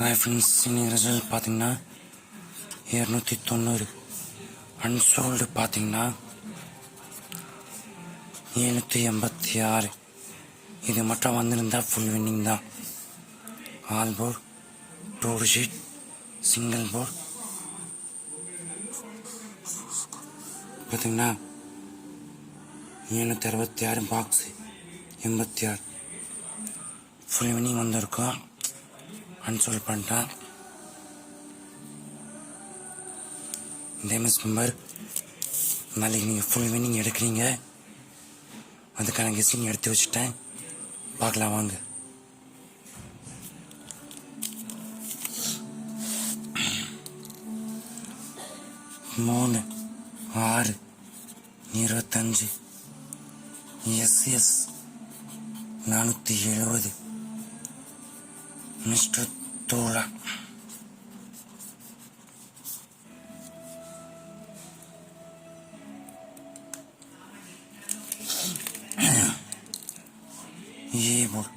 Hi friends இன்னைக்கு result பார்த்தீங்கன்னா இரநூத்தி தொண்ணூறு. அன்சோல்டு பார்த்தீங்கன்னா ஏழ்நூற்றி எண்பத்தி ஆறு. இது மட்டும் வந்திருந்தா ஃபுல் வின்னிங் தான். All board two sheet single board பார்த்தீங்கன்னா ஏழ்நூற்றி அறுபத்தி ஆறு பாக்ஸு எண்பத்தி ஆறு. ஃபுல் வின்னிங் வந்திருக்கோம். அன்சோல் பண்ணிட்டான். டேமஸ் மெம்பர் நாளைக்கு நீங்கள் ஃபுல் வின்னிங் எடுக்கிறீங்க. அதுக்கான கெஸ்டிங் எடுத்து வச்சுட்டேன். பார்க்கலாம் வாங்க. மூணு ஆறு இருபத்தஞ்சு எஸ் எஸ் நானூற்றி எழுபது மிஸ்டர் தோழா ஏ போர்டு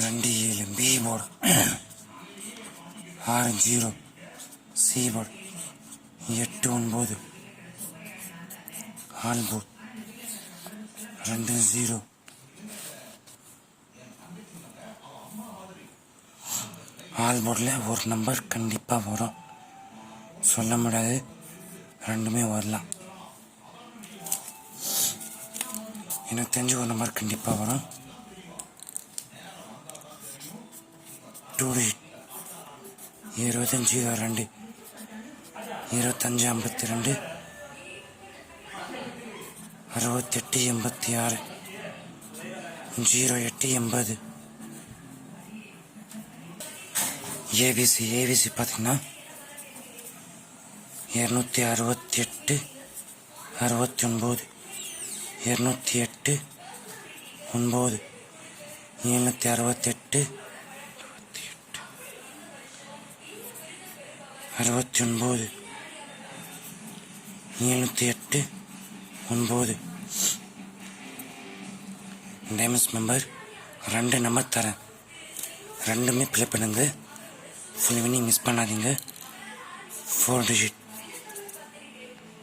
ரெண்டு ஏழு பி போர்டு ஆறு ஜீரோ சி போர்டு எட்டு ஒன்பது ஆல் போர்டு ரெண்டு ஜீரோ ஆல்போர்டில் ஒரு நம்பர் கண்டிப்பாக வரும். சொல்ல முடியாது. ரெண்டுமே வரலாம். எனக்கு தெரிஞ்சு ஒரு நம்பர் கண்டிப்பாக வரும். டூ எயிட் இருபத்தஞ்சி ரெண்டு இருபத்தஞ்சி ஐம்பத்தி ரெண்டு அறுபத்தெட்டு எண்பத்தி ஆறு. ஜீரோ எட்டு எண்பது. ஏபிசி ஏபிசி பார்த்தீங்கன்னா இரநூத்தி அறுபத்தி எட்டு அறுபத்தி ஒன்பது இரநூத்தி எட்டு ஒன்பது எழுநூற்றி அறுபத்தெட்டு அறுபத்தி ஒன்பது எழுநூற்றி எட்டு ஒன்பது. டேமஸ் மெம்பர் ரெண்டு நம்பர் தரேன். ரெண்டுமே ப்ளே பண்ணுங்க. ஃபுல் வினிங் மிஸ் பண்ணாதீங்க. Four digit